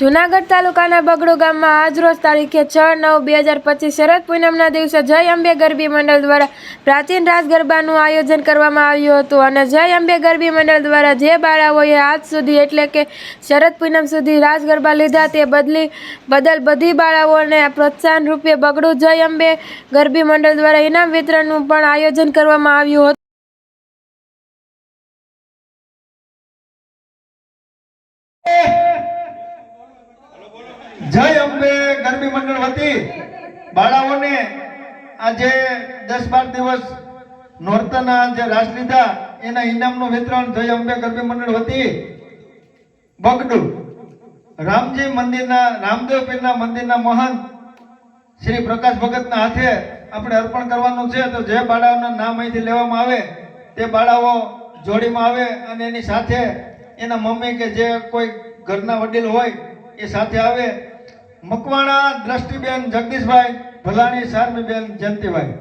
જુનાગઢ તાલુકાના બગડો ગામમાં આજરોજ તારીખે છ નવ બે હજાર પચીસ શરદ પૂનમના દિવસે જય અંબે ગરબી મંડળ દ્વારા પ્રાચીન રાસ ગરબાનું આયોજન કરવામાં આવ્યું હતું અને જય અંબે ગરબી મંડળ દ્વારા જે બાળાઓએ આજ સુધી એટલે કે શરદ પૂનમ સુધી રાસ ગરબા લીધા તે બદલી, બદલ બધી બાળાઓને પ્રોત્સાહન રૂપે બગડું જય અંબે ગરબી મંડળ દ્વારા ઇનામ વિતરણનું પણ આયોજન કરવામાં આવ્યું હતું. જય અંબે ગરબી મંડળ વતી. બાળાઓને આજે દસ બાર દિવસ નોરતાના જે રાસ લીધા, એના ઇનામનું વિતરણ જય અંબે ગરબી મંડળ વતી. બગડું. રામજી મંદિરના, રામદેવ પીરના મંદિરના મહંત શ્રી પ્રકાશ ભગતના હાથે આપણે અર્પણ કરવાનું છે. તો જે બાળાઓના નામ અહીંથી લેવામાં આવે, તે બાળાઓ જોડીમાં આવે અને એની સાથે એના મમ્મી કે જે કોઈ ઘરના વડીલ હોય, એ સાથે આવે મકવાણા દ્રષ્ટિબેન જગદીશભાઈ ભલાણી સારમીબેન જયંતિભાઈ.